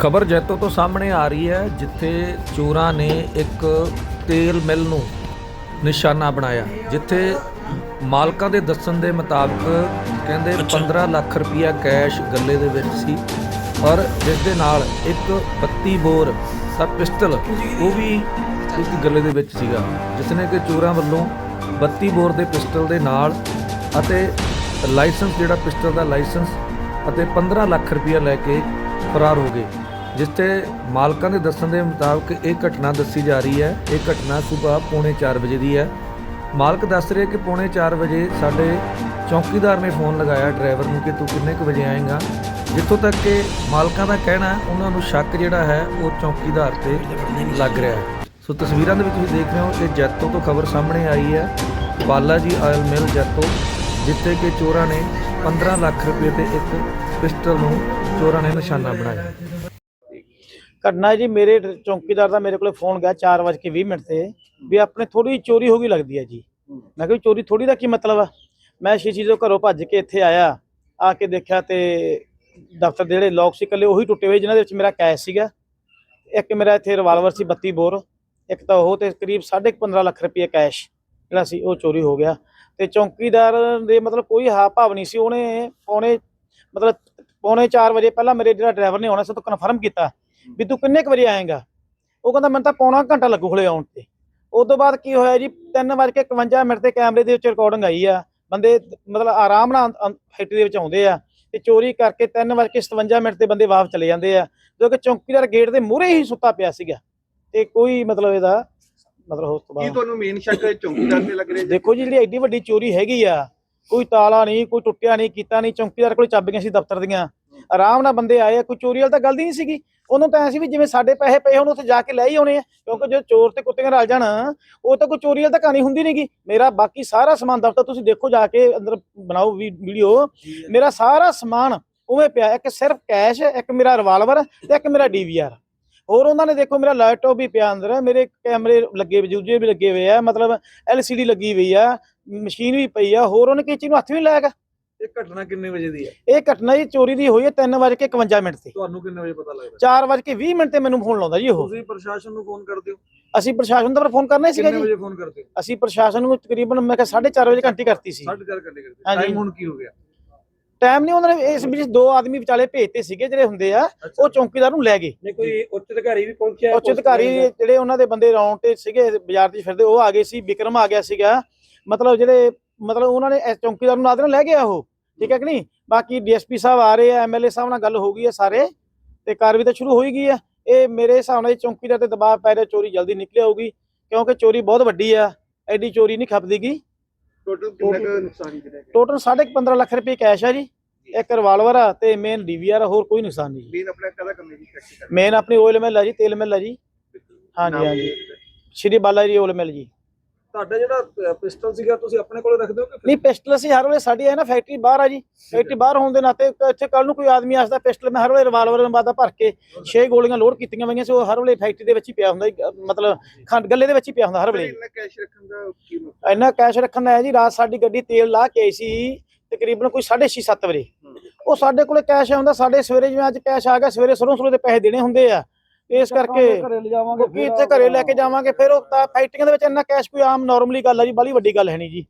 ਖਬਰ ਜੈਤੋ ਤੋਂ ਸਾਹਮਣੇ ਆ ਰਹੀ ਹੈ ਜਿੱਥੇ ਚੋਰਾਂ ਨੇ ਇੱਕ ਤੇਲ ਮਿਲ ਨੂੰ ਨਿਸ਼ਾਨਾ ਬਣਾਇਆ ਜਿੱਥੇ ਮਾਲਕਾਂ ਦੇ ਦੱਸਣ ਦੇ ਮੁਤਾਬਕ ਕਹਿੰਦੇ 15 ਲੱਖ ਰੁਪਇਆ ਕੈਸ਼ ਗੱਲੇ ਦੇ ਵਿੱਚ ਸੀ ਔਰ ਜਿਸ ਦੇ ਨਾਲ ਇੱਕ 32 ਬੋਰ ਦਾ ਪਿਸਟਲ ਉਹ ਵੀ ਇੱਕ ਗੱਲੇ ਦੇ ਵਿੱਚ ਸੀਗਾ ਜਿਸ ਨੇ ਕਿ ਚੋਰਾਂ ਵੱਲੋਂ 32 ਬੋਰ ਦੇ ਪਿਸਟਲ ਦੇ ਨਾਲ ਅਤੇ ਲਾਇਸੈਂਸ ਜਿਹੜਾ ਪਿਸਟਲ ਦਾ ਲਾਇਸੈਂਸ ਅਤੇ 15 ਲੱਖ ਰੁਪਇਆ ਲੈ ਕੇ ਫਰਾਰ ਹੋ ਗਏ। ਜਿਸ ਤੇ ਮਾਲਕਾਂ ਦੇ ਦੱਸਣ ਦੇ ਮੁਤਾਬਕ ਇਹ ਘਟਨਾ ਦੱਸੀ ਜਾ ਰਹੀ ਹੈ। ਇਹ ਘਟਨਾ ਸਵੇਰ ਪੌਣੇ 4 ਵਜੇ ਦੀ ਹੈ। ਮਾਲਕ ਦੱਸ ਰਿਹਾ ਕਿ ਪੌਣੇ 4 ਵਜੇ ਸਾਡੇ ਚੌਕੀਦਾਰ ਨੇ ਫੋਨ ਲਗਾਇਆ ਡਰਾਈਵਰ ਨੂੰ ਕਿ ਤੂੰ ਕਿੰਨੇ ਕੁ ਵਜੇ ਆਏਗਾ। ਜਿੱਥੋਂ ਤੱਕ ਕਿ ਮਾਲਕਾਂ ਦਾ ਕਹਿਣਾ ਉਹਨਾਂ ਨੂੰ ਸ਼ੱਕ ਜਿਹੜਾ ਹੈ, ਉਹ ਚੌਕੀਦਾਰ ਤੇ ਲੱਗ ਰਿਹਾ ਹੈ। ਸੋ ਤਸਵੀਰਾਂ ਦੇ ਵਿੱਚ ਤੁਸੀਂ ਦੇਖ ਰਹੇ ਹੋ ਕਿ ਜੈਤੋ ਤੋਂ ਖਬਰ ਸਾਹਮਣੇ ਆਈ ਹੈ। ਬਾਲਾ ਜੀ ਆਇਲ ਮਿਲ ਜੈਤੋ, ਜਿੱਥੇ ਕਿ ਚੋਰਾਂ ਨੇ 15 ਲੱਖ ਰੁਪਏ ਤੇ ਇੱਕ ਪਿਸਟਲ ਨੂੰ ਚੋਰਾਂ ਨੇ ਨਿਸ਼ਾਨਾ ਬਣਾਇਆ। ਘਟਨਾ ਜੀ, ਮੇਰੇ ਡ- ਚੌਕੀਦਾਰ ਦਾ ਮੇਰੇ ਕੋਲੇ ਫੋਨ ਗਿਆ 4:20 ਮਿੰਟ ਤੇ, ਵੀ ਆਪਣੇ ਥੋੜੀ ਚੋਰੀ ਹੋ ਗਈ ਲੱਗਦੀ ਹੈ ਜੀ। ਮੈਂ ਕਿਹਾ ਵੀ ਚੋਰੀ ਥੋੜੀ ਦਾ ਕੀ ਮਤਲਬ ਆ? ਮੈਂ ਸ਼ੀਸ਼ੀ ਤੋਂ ਘਰੋਂ ਭੱਜ ਕੇ ਇੱਥੇ ਆਇਆ, ਆ ਕੇ ਦੇਖਿਆ ਤੇ ਦਫ਼ਤਰ ਦੇ ਜਿਹੜੇ ਲੋਕ ਸੀ ਇਕੱਲੇ ਉਹੀ ਟੁੱਟੇ ਹੋਏ ਜਿਨ੍ਹਾਂ ਦੇ ਵਿੱਚ ਮੇਰਾ ਕੈਸ਼ ਸੀਗਾ। ਇੱਕ ਮੇਰਾ ਇੱਥੇ ਰਿਵਾਲਵਰ ਸੀ 32 ਬੋਰ, ਇੱਕ ਤਾਂ ਉਹ ਤੇ ਕਰੀਬ 15.5 ਲੱਖ ਰੁਪਏ ਕੈਸ਼ ਜਿਹੜਾ ਸੀ ਉਹ ਚੋਰੀ ਹੋ ਗਿਆ। ਤੇ ਚੌਕੀਦਾਰ ਦੇ ਮਤਲਬ ਕੋਈ ਹਾਵ ਭਾਵ ਨਹੀਂ ਸੀ, ਉਹਨੇ ਪੌਣੇ ਮਤਲਬ ਪੌਣੇ 4 ਵਜੇ ਪਹਿਲਾਂ ਮੇਰੇ ਜਿਹੜਾ ਡਰਾਈਵਰ ਨੇ ਆਉਣਾ ਸੀ ਤੋਂ ਕਨਫਰਮ ਕੀਤਾ। ਵੀ ਤੂੰ ਕਿੰਨੇ ਕੁ ਵਜੇ ਆਏਗਾ? ਉਹ ਕਹਿੰਦਾ ਮੈਨੂੰ ਤਾਂ ਪੌਣਾ ਘੰਟਾ ਲੱਗੂ ਹਲੇ ਆਉਣ ਤੇ। ਉਸ ਤੋਂ ਬਾਅਦ ਕੀ ਹੋਇਆ ਜੀ? 3:51 ਮਿੰਟ ਤੇ ਕੈਮਰੇ ਦੇ ਵਿੱਚ ਰਿਕਾਰਡਿੰਗ ਆਈ ਆ। ਬੰਦੇ ਮਤਲਬ ਆਰਾਮ ਨਾਲ ਫੈਕਟਰੀ ਦੇ ਵਿੱਚ ਆਉਂਦੇ ਆ ਤੇ ਚੋਰੀ ਕਰਕੇ 3:57 ਮਿੰਟ ਤੇ ਬੰਦੇ ਵਾਪਸ ਚਲੇ ਜਾਂਦੇ ਆ। ਜੋ ਕਿ ਚੌਕੀਦਾਰ ਗੇਟ ਦੇ ਮੂਹਰੇ ਹੀ ਸੁੱਤਾ ਪਿਆ ਸੀਗਾ। ਤੇ ਕੋਈ ਮਤਲਬ ਇਹਦਾ ਮਤਲਬ ਉਸ ਤੋਂ ਕੀ ਬਾਅਦ ਤੁਹਾਨੂੰ ਮੇਨ ਸ਼ੱਕ ਚੌਂਕੀਦਾਰ ਤੇ ਲੱਗ ਰਿਹਾ ਦੇਖੋ ਜੀ ਜਿਹੜੀ ਐਡੀ ਵੱਡੀ ਚੋਰੀ ਹੈਗੀ ਆ ਕੋਈ ਤਾਲਾ ਨਹੀਂ ਕੋਈ ਟੁੱਟਿਆ ਨਹੀਂ ਕੀਤਾ ਨਹੀਂ ਚੌਕੀਦਾਰ ਕੋਲ ਚਾਬੀਆਂ ਸੀ ਦਫ਼ਤਰ ਦੀਆਂ। ਆਰਾਮ ਨਾਲ ਬੰਦੇ ਆਏ ਆ ਕੋਈ ਚੋਰੀ ਵਾਲੀ ਤਾਂ ਗੱਲ ਨਹੀਂ ਸੀਗੀ। ਉਹਨੂੰ ਤਾਂ ਐ ਸੀ ਵੀ ਜਿਵੇਂ ਸਾਡੇ ਪੈਸੇ ਪਏ ਹੋਣ ਉੱਥੇ ਜਾ ਕੇ ਲੈ ਹੀ ਆਉਣੇ ਆ। ਕਿਉਂਕਿ ਜੇ ਚੋਰ ਤੇ ਕੁੱਤਿਆਂ ਰਲ ਜਾਣ ਉਹ ਤਾਂ ਕੋਈ ਚੋਰੀ ਵਾਲੀ ਤਾਂ ਕਹਾਣੀ ਹੁੰਦੀ ਨਹੀਂਗੀ ਮੇਰਾ ਬਾਕੀ ਸਾਰਾ ਸਮਾਨ ਦਫ਼ਤਰ ਤੁਸੀਂ ਦੇਖੋ ਜਾ ਕੇ ਅੰਦਰ ਬਣਾਓ ਵੀ ਵੀਡੀਓ। ਮੇਰਾ ਸਾਰਾ ਸਮਾਨ ਉਵੇਂ ਪਿਆ ਇੱਕ ਸਿਰਫ ਕੈਸ਼ ਇੱਕ ਮੇਰਾ ਰਿਵਾਲਵਰ ਤੇ ਇੱਕ ਮੇਰਾ ਡੀਵੀਆਰ ਹੋਰ ਉਹਨਾਂ ਨੇ ਦੇਖੋ ਮੇਰਾ ਲੈਪਟਾਪ ਵੀ ਪਿਆ ਅੰਦਰ ਮੇਰੇ ਕੈਮਰੇ ਲੱਗੇ ਦੂਜੇ ਵੀ ਲੱਗੇ ਹੋਏ ਆ ਮਤਲਬ ਐਲਸੀਡੀ ਲੱਗੀ ਹੋਈ ਆ ਮਸ਼ੀਨ ਵੀ ਪਈ ਆ ਹੋਰ ਉਹਨੇ ਕਿਸੇ ਚੀਜ਼ ਨੂੰ ਹੱਥ ਵੀ ਨਹੀਂ ਲਾਇਆਗਾ ਇਹ ਘਟਨਾ ਕਿੰਨੇ ਵਜੇ ਦੀ ਹੈ? ਇਹ ਘਟਨਾ ਜੀ ਚੋਰੀ ਦੀ ਹੋਈ ਹੈ 3:51 ਮਿੰਟ ਤੇ ਤੁਹਾਨੂੰ ਕਿੰਨੇ ਵਜੇ ਪਤਾ ਲੱਗਦਾ? 4:20 ਮਿੰਟ ਤੇ ਮੈਨੂੰ ਫੋਨ ਲਾਉਂਦਾ ਜੀ ਉਹ। ਤੁਸੀਂ ਪ੍ਰਸ਼ਾਸਨ ਨੂੰ ਫੋਨ ਕਰਦੇ ਹੋ? ਅਸੀਂ ਪ੍ਰਸ਼ਾਸਨ ਦਾ ਫੋਨ ਕਰਨਾ ਸੀਗਾ ਕਿੰਨੇ ਜੀ। ਵਜੇ ਫੋਨ ਕਰਦੇ ਹੋ? ਅਸੀਂ ਪ੍ਰਸ਼ਾਸਨ ਨੂੰ ਤਕਰੀਬਨ ਮੈਂ ਕਿਹਾ 4:30 ਵਜੇ ਘੰਟੀ ਕਰਤੀ ਸੀ। 4:30 ਘੰਟੇ ਕਰਦੇ ਹਾਂਜੀ। ਟਾਈਮ ਹੁਣ ਕੀ ਹੋ ਗਿਆ? ਟਾਈਮ ਨਹੀਂ ਉਹਨਾਂ ਨੇ ਇਸ ਵਿੱਚ ਦੋ ਆਦਮੀ ਵਿਚਾਲੇ ਭੇਜਤੇ ਸੀਗੇ ਜਿਹੜੇ ਹੁੰਦੇ ਆ ਉਹ ਚੌਕੀਦਾਰ ਨੂੰ ਲੈ ਗਏ। ਨੇ ਕੋਈ ਉੱਚ ਅਧਿਕਾਰੀ ਵੀ ਪਹੁੰਚਿਆ ਉੱਚ ਅਧਿਕਾਰੀ ਜਿਹੜੇ ਉਹਨਾਂ ਦੇ ਬੰਦੇ ਰੌਂਡ ਤੇ ਸੀਗੇ ਬਾਜ਼ਾਰ 'ਚ ਫਿਰਦੇ ਉਹ ਆ ਗਏ ਸੀ ਵਿਕਰਮ ਆ ਗਿਆ ਸੀਗਾ। ਮਤਲਬ ਜਿਹੜੇ ਮਤਲਬ ਉਹਨਾਂ ਨੇ ਇਸ ਚੌਕੀਦਾਰ ਨੂੰ ਨਾਲ ਦੇ ਨਾਲ ਲੈ ਗਿਆ ਉਹ। ਠੀਕ ਹੈ ਕਿ ਨਹੀਂ? ਬਾਕੀ ਡੀਐਸਪੀ ਸਾਹਿਬ ਆ ਰਹੇ ਆ ਐਮਐਲਏ ਸਾਹਿਬ ਨਾਲ ਗੱਲ ਹੋ ਗਈ ਹੈ ਸਾਰੇ ਤੇ ਕਾਰਵਾਈ ਤਾਂ ਸ਼ੁਰੂ ਹੋ ਹੀ ਗਈ ਹੈ। ਇਹ ਮੇਰੇ ਹਿਸਾਬ ਨਾਲ ਚੌਕੀਦਾਰ ਤੇ ਦਬਾਅ ਪੈ ਰਿਹਾ ਚੋਰੀ ਜਲਦੀ ਨਿਕਲ ਆਊਗੀ ਕਿਉਂਕਿ ਚੋਰੀ ਬਹੁਤ ਵੱਡੀ ਆ ਐਡੀ ਚੋਰੀ ਨਹੀਂ ਖਪਦੀਗੀ ਟੋਟਲ ਕਿੰਨਾ ਕੁ ਨੁਕਸਾਨ ਜਿਹੜਾ ਹੈ ਟੋਟਲ 15.5 ਲੱਖ ਰੁਪਏ ਕੈਸ਼ ਆ ਜੀ ਇੱਕ ਰਿਵਾਲਵਰ ਆ ਤੇ ਮੇਨ ਡੀਵੀਆਰ ਹੋਰ ਕੋਈ ਨੁਕਸਾਨ ਨਹੀਂ ਆਪਣਾ ਕਦਾ ਜੀ? ਮੇਨ ਆਪਣੀ ਆਇਲ ਮਿਲ ਆ ਜੀ ਤੇਲ ਮਿਲ ਆ ਜੀ। ਹਾਂਜੀ ਹਾਂਜੀ। ਸ਼੍ਰੀ ਬਾਲਾ ਜੀ ਆਇਲ ਮਿਲ ਜੀ। ਤੁਹਾਡਾ ਜਿਹੜਾ ਪਿਸਟਲ ਸੀਗਾ ਤੁਸੀਂ ਆਪਣੇ ਕੋਲੇ ਰੱਖਦੇ ਹੋ ਕਿ ਨਹੀਂ ਪਿਸਟਲ ਅਸੀਂ ਹਰ ਵੇਲੇ ਸਾਡੀ ਹੈ ਨਾ ਫੈਕਟਰੀ ਬਾਹਰ ਆ ਜੀ। ਫੈਕਟਰੀ ਬਾਹਰ ਹੋਣ ਦੇ ਨਾਤੇ ਇੱਥੇ ਕੱਲ ਨੂੰ ਕੋਈ ਆਦਮੀ ਆਸਦਾ ਪਿਸਟਲ ਮੈਂ ਹਰ ਵੇਲੇ ਰਿਵਾਲਵਰ ਬਾਦਾ ਭਰ ਕੇ 6 ਗੋਲੀਆਂ ਲੋਡ ਕੀਤੀਆਂ ਹੋਈਆਂ ਸੀ ਉਹ ਹਰ ਵੇਲੇ ਫੈਕਟਰੀ ਦੇ ਵਿੱਚ ਹੀ ਪਿਆ ਹੁੰਦਾ ਮਤਲਬ ਖੰਡ ਗੱਲੇ ਦੇ ਵਿੱਚ ਹੀ ਪਿਆ ਹੁੰਦਾ ਹਰ ਵੇਲੇ। ਇੰਨਾ ਕੈਸ਼ ਰੱਖਣ ਦਾ ਕੀ ਮਤਲਬ? ਇੰਨਾ ਕੈਸ਼ ਰੱਖਣ ਦਾ ਹੈ ਜੀ ਰਾਤ ਸਾਡੀ ਗੱਡੀ ਤੇਲ ਲਾ ਕੇ ਆਈ ਸੀ ਤਕਰੀਬਨ ਕੋਈ 6:30 7 ਵਜੇ। ਉਹ ਸਾਡੇ ਕੋਲੇ ਕੈਸ਼ ਆਉਂਦਾ ਸਾਡੇ ਸਵੇਰੇ ਜਿਵੇਂ ਅੱਜ ਕੈਸ਼ ਆ ਗਿਆ ਸਵੇਰੇ ਸਰੋਂ ਸਰੋਂ ਦੇ ਪੈਸੇ ਦੇਣੇ ਹੁੰਦੇ ਆ। ਇਸ ਕਰਕੇ ਕਿਉਂਕਿ ਇੱਥੇ ਘਰੇ ਲੈ ਕੇ ਜਾਵਾਂਗੇ ਫਿਰ ਉਹ ਤਾਂ ਫੈਕਟਰੀਆਂ ਦੇ ਵਿੱਚ ਇੰਨਾ ਕੈਸ਼ ਕੋਈ ਆਮ ਨਾਰਮਲੀ ਗੱਲ ਆ ਜੀ ਬੜੀ ਵੱਡੀ ਗੱਲ ਹੈ ਨਹੀਂ ਜੀ।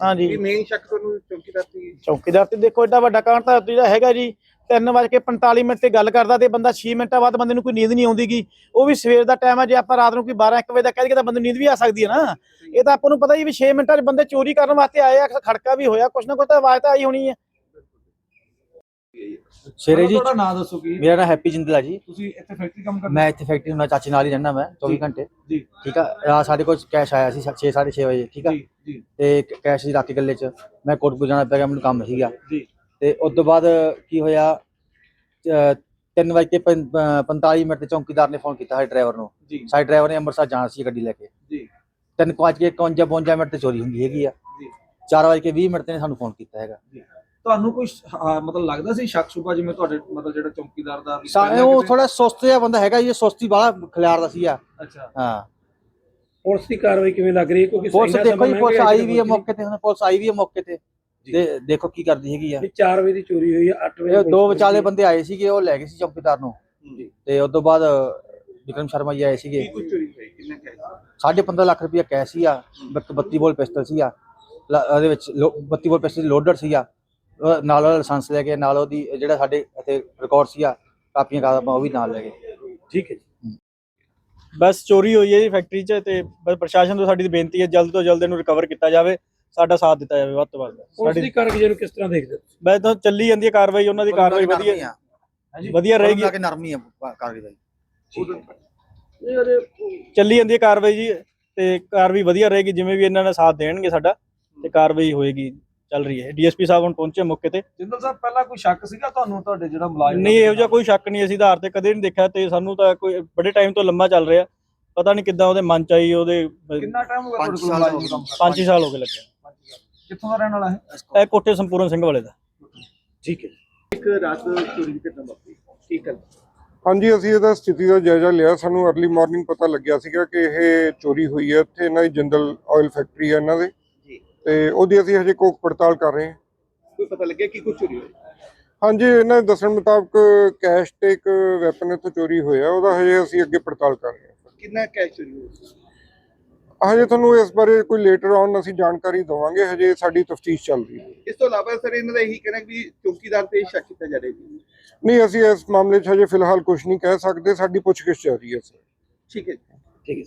ਹਾਂਜੀ। ਕੀ ਮੇਨ ਸ਼ੱਕ ਤੁਹਾਨੂੰ ਚੌਂਕੀਦਾਰ ਤੇ ਚੌਕੀਦਾਰ ਤੇ ਦੇਖੋ ਐਡਾ ਵੱਡਾ ਕਾਂਡ ਤਾਂ ਜਿਹੜਾ ਹੈਗਾ ਜੀ 3:45 ਮਿੰਟ ਤੇ ਗੱਲ ਕਰਦਾ ਤੇ ਬੰਦਾ 6 ਮਿੰਟਾਂ ਬਾਅਦ ਬੰਦੇ ਨੂੰ ਕੋਈ ਨੀਂਦ ਨਹੀਂ ਆਉਂਦੀਗੀ। ਉਹ ਵੀ ਸਵੇਰ ਦਾ ਟਾਈਮ ਹੈ ਜੇ ਆਪਾਂ ਰਾਤ ਨੂੰ ਕੋਈ 12 1 ਵਜੇ ਦਾ ਕਹਿ ਦਈਏ ਤਾਂ ਬੰਦੇ ਨੂੰ ਨੀਂਦ ਵੀ ਆ ਸਕਦੀ ਹੈ ਨਾ। ਇਹ ਤਾਂ ਆਪਾਂ ਨੂੰ ਪਤਾ ਹੀ ਵੀ 6 ਮਿੰਟਾਂ 'ਚ ਬੰਦੇ ਚੋਰੀ ਕਰਨ ਵਾਸਤੇ ਆਏ ਆ ਖੜਕਾ ਵੀ ਹੋਇਆ ਕੁਛ ਨਾ ਕੁਛ ਤਾਂ ਆਵਾਜ਼ ਤਾਂ ਆਈ ਹੋਣੀ ਹੈ। ਸ਼ੇਰੇ ਜੀ ਤੁਹਾਡਾ ਨਾਮ ਦੱਸੋ ਕੀ? ਮੇਰਾ ਨਾਮ ਹੈਪੀ ਜਿੰਦਲ ਜੀ। ਤੁਸੀਂ ਇੱਥੇ ਫੈਕਟਰੀ ਕੰਮ ਕਰਦੇ ਮੈਂ ਇੱਥੇ ਫੈਕਟਰੀ ਨਾਲ ਚਾਚੇ ਨਾਲ ਹੀ ਰਹਿਣਾ ਮੈਂ 24 ਘੰਟੇ। ਜੀ। ਠੀਕ ਆ? ਰਾਤ ਸਾਡੇ ਕੋਲ ਕੈਸ਼ ਆਇਆ ਸੀ 6 6:30 ਵਜੇ ਠੀਕ ਆ? ਜੀ ਜੀ। ਤੇ ਕੈਸ਼ ਦੀ ਰਾਤੀ ਗੱਲੇ ਚ। ਮੈਂ ਕੋਟਪੁਰ ਜਾਣਾ ਪਿਆ ਮੈਨੂੰ ਕੰਮ ਸੀਗਾ। ਜੀ। ਤੇ ਉਸ ਤੋਂ ਬਾਅਦ ਕੀ ਹੋਇਆ 3 ਵਜੇ 45 ਮਿੰਟ ਤੇ ਚੌਂਕੀਦਾਰ ਨੇ ਫੋਨ ਕੀਤਾ ਸਾਡੇ ਡਰਾਈਵਰ ਨੂੰ। ਸਾਡੇ ਡਰਾਈਵਰ ਨੇ ਅੰਮ੍ਰਿਤਸਰ ਜਾਣਾ ਸੀ ਗੱਡੀ ਲੈ ਕੇ। ਜੀ। 3 ਵਜੇ 51 52 ਮਿੰਟ ਤੇ ਚੋਰੀ ਹੁੰਦੀ ਹੈਗੀ ਆ। ਜੀ। 4 ਵਜੇ 20 ਮਿੰਟ ਤੇ ਸਾਨੂੰ ਫੋਨ ਕੀਤਾ ਹੈਗਾ। ਤੁਹਾਨੂੰ ਕੋਈ ਮਤਲਬ ਲੱਗਦਾ ਸੀ ਸ਼ੱਕ ਸ਼ੁਬਾ ਜਿਵੇਂ ਤੁਹਾਡੇ ਮਤਲਬ ਜਿਹੜਾ ਚੌਕੀਦਾਰ ਦਾ ਵੀ ਸਾ- ਪਹਿਲਾਂ ਉਹ ਥੋੜਾ ਸੁਸਤ ਜਿਹਾ ਬੰਦਾ ਹੈਗਾ ਜੀ ਸੁਸਤੀ ਵਾਲਾ ਖਿਲਾਰਦਾ ਸੀ ਆ ਅੱਛਾ। ਹਾਂ। ਪੁਲਿਸ ਦੀ ਕਾਰਵਾਈ ਕਿਵੇਂ ਲੱਗ ਰਹੀ ਹੈ? ਕਿਉਂਕਿ ਪੁਲਿਸ ਦੇਖੋ ਜੀ ਸਮਾਂ ਪੁਲਿਸ ਲੰਘ ਗਿਆ ਆਈ ਵੀ ਹੈ ਜੀ। ਮੌਕੇ ਤੇ ਹੁਣ ਪੁਲਿਸ ਆਈ ਵੀ ਹੈ ਮੌਕੇ ਤੇ। ਜੀ। ਤੇ ਦੇਖੋ ਕੀ ਕਰਦੀ ਹੈਗੀ ਆ। ਵੀ 4 ਵਜੇ ਦੀ ਚੋਰੀ ਹੋਈ ਹੈ 8 ਵਜੇ ਇਹ ਦੋ ਪੁਲਿਸ ਵਿਚਾਲੇ ਪਹੁੰਚੀ। ਬੰਦੇ ਆਏ ਸੀਗੇ ਉਹ ਲੈ ਗਏ ਸੀ ਚੌਕੀਦਾਰ ਨੂੰ। ਜੀ। ਤੇ ਉਸ ਤੋਂ ਬਾਅਦ ਵਿਕਰਮ ਸ਼ਰਮਾ ਜੀ ਆਏ ਸੀਗੇ। ਕੁਝ ਚੋਰੀ ਹੋਈ? ਕਿੰਨਾ ਕੈਸ਼ ਸਾਢੇ 15 ਲੱਖ ਰੁਪਇਆ ਕੈਸ਼ ਸੀ ਆ 32 ਬੋਲ ਪਿਸਟਲ ਸੀ ਆ ਲ- ਉਹਦੇ ਵਿੱਚ ਲੋ- 32 ਬੋਲ ਪਿਸਟਲ ਲੋਡਰ ਸੀ ਆ ਨਾਲ ਲਾਇਸੈਂਸ ਲੈ ਕੇ ਨਾਲ ਉਹਦੀ ਜਿਹੜਾ ਸਾਡੇ ਇੱਥੇ ਰਿਕਾਰਡ ਸੀ ਆ ਕਾਪੀਆਂ ਕਾਪਾਂ ਉਹ ਵੀ ਨਾਲ ਲੈ ਗਏ। ਠੀਕ ਹੈ ਜੀ। ਬਸ ਚੋਰੀ ਹੋਈ ਹੈ ਜੀ ਫੈਕਟਰੀ 'ਚ ਤੇ ਬਸ ਪ੍ਰਸ਼ਾਸਨ ਤੋਂ ਸਾਡੀ ਬੇਨਤੀ ਹੈ ਜਲਦ ਤੋਂ ਜਲਦ ਇਹਨੂੰ ਰਿਕਵਰ ਕੀਤਾ ਜਾਵੇ ਸਾਡਾ ਸਾਥ ਦਿੱਤਾ ਜਾਵੇ ਵੱਧ ਤੋਂ ਵੱਧ। ਪੁਲਿਸ ਸਾਡੀ ਦੀ ਕਾਰਗੁਜ਼ਾਰੀ ਨੂੰ ਕਿਸ ਤਰ੍ਹਾਂ ਦੇਖਦੇ ਹੋ ਤਾਂ ਚੱਲੀ ਜਾਂਦੀ ਹੈ ਕਾਰਵਾਈ ਉਹਨਾਂ ਦੀ ਕਾਰਵਾਈ ਵਧੀਆ ਵਧੀਆ ਰਹੇਗੀ। ਕਿ ਨਰਮੀ ਆ ਕਾਰਗੁਜ਼ਾਰੀ ਚੱਲੀ ਜਾਂਦੀ ਹੈ ਕਾਰਵਾਈ ਜੀ ਤੇ ਕਾਰਵਾਈ ਵਧੀਆ ਰਹੇਗੀ ਜਿਵੇਂ ਵੀ ਇਹਨਾਂ ਨੇ ਸਾਥ ਦੇਣਗੇ ਸਾਡਾ ਤੇ ਕਾਰਵਾਈ ਹੋਏਗੀ। ਚੱਲ ਰਹੀ ਹੈ। ਡੀਐਸਪੀ ਸਾਹਿਬ ਹੁਣ ਪਹੁੰਚੇ ਮੌਕੇ ਤੇ। ਜਿੰਦਲ ਸਾਹਿਬ ਪਹਿਲਾਂ ਕੋਈ ਸ਼ੱਕ ਸੀਗਾ ਤੁਹਾਨੂੰ ਤੁਹਾਡੇ ਜਿਹੜਾ ਮੁਲਾਜ਼ਮ ਨਹੀਂ ਇਹੋ ਜਿਹਾ ਕੋਈ ਸ਼ੱਕ ਨਹੀਂ ਅਸੀਂ ਆਧਾਰ ਤੇ ਕਦੇ ਨਹੀਂ ਦੇਖਿਆ ਤੇ ਸਾਨੂੰ ਤਾਂ ਕੋਈ ਬੜੇ ਟਾਈਮ ਤੋਂ ਲੰਮਾ ਚੱਲ ਰਿਹਾ। ਪਤਾ ਨਹੀਂ ਕਿੱਦਾਂ ਉਹਦੇ ਮਨ ਚ ਆਈ ਉਹਦੇ ਕਿੰਨਾ ਟਾਈਮ ਹੋ ਗਿਆ ਪੰਜ ਤੁਹਾਡੇ ਕੋਲ ਸਾਲ ਮੁਲਾਜ਼ਮ ਹੋ ਕੰਮ। ਪੰਜ ਛੇ ਸਾਲ ਹੋ ਗਏ ਲੱਗੇ ਕਰਦੇ? ਕਿੱਥੋਂ ਦਾ ਰਹਿਣ ਵਾਲਾ ਹੈ? ਇਹ ਕੋਠੇ ਸੰਪੂਰਨ ਸਿੰਘ ਵਾਲੇ ਦਾ। ਠੀਕ ਹੈ ਇੱਕ ਰਾਤ ਚੋਰੀ ਦੀ ਘਟਨਾ ਵਾਪਰੀ। ਕੀ ਗੱਲ? ਹਾਂਜੀ ਅਸੀਂ ਇਹਦਾ ਸਥਿਤੀ ਦਾ ਜਾਇਜ਼ਾ ਲਿਆ। ਸਾਨੂੰ अर्ਲੀ ਮਾਰਨਿੰਗ ਪਤਾ ਲੱਗਿਆ ਸੀਗਾ ਕਿ ਇਹ ਚੋਰੀ ਹੋਈ ਹੈ। ਇੱਥੇ ਇਹਨਾਂ ਦੀ ਜਿੰਦਲ ਆਇਲ ਫੈਕਟਰੀ ਹੈ ਇਹਨਾਂ ਦੇ। ਤੇ ਉਹਦੀ ਅਸੀਂ ਹਜੇ ਕੋਕ ਪੜਤਾਲ ਕਰ ਰਹੇ ਹਾਂ। ਕੋਈ ਪਤਾ ਲੱਗਿਆ ਕਿ ਕੁਝ ਚੋਰੀ ਹੋਇਆ ਹਾਂਜੀ ਇਹਨਾਂ ਦੇ ਦੱਸਣ ਮੁਤਾਬਕ ਕੈਸ਼ ਤੇ ਇੱਕ ਵੈਪਨ ਇੱਥੋਂ ਚੋਰੀ ਹੋਇਆ ਉਹਦਾ ਹਜੇ ਅਸੀਂ ਅੱਗੇ ਪੜਤਾਲ ਕਰ ਰਹੇ ਹਾਂ। ਕਿੰਨਾ ਕੈਸ਼ ਚੋਰੀ ਹੋਇਆ ਹਜੇ ਤੁਹਾਨੂੰ ਇਸ ਬਾਰੇ ਕੋਈ ਲੇਟਰ ਆਨ ਅਸੀਂ ਜਾਣਕਾਰੀ ਦਵਾਂਗੇ ਹਜੇ ਸਾਡੀ ਤਫਤੀਸ਼ ਚੱਲ ਰਹੀ ਹੈ। ਇਸ ਤੋਂ ਇਲਾਵਾ ਸਰ ਇਹਨਾਂ ਦਾ ਇਹੀ ਕਹਿਣਾ ਵੀ ਚੌਕੀਦਾਰ ਤੇ ਸ਼ੱਕ ਕੀਤਾ ਜਾ ਰਿਹਾ ਜੀ। ਨਹੀਂ ਅਸੀਂ ਇਸ ਮਾਮਲੇ 'ਚ ਹਜੇ ਫਿਲਹਾਲ ਕੁਝ ਨਹੀਂ ਕਹਿ ਸਕਦੇ ਸਾਡੀ ਪੁੱਛਗਿੱਛ ਜਾਰੀ ਹੈ ਸਰ। ਠੀਕ ਹੈ ਠੀਕ ਹੈ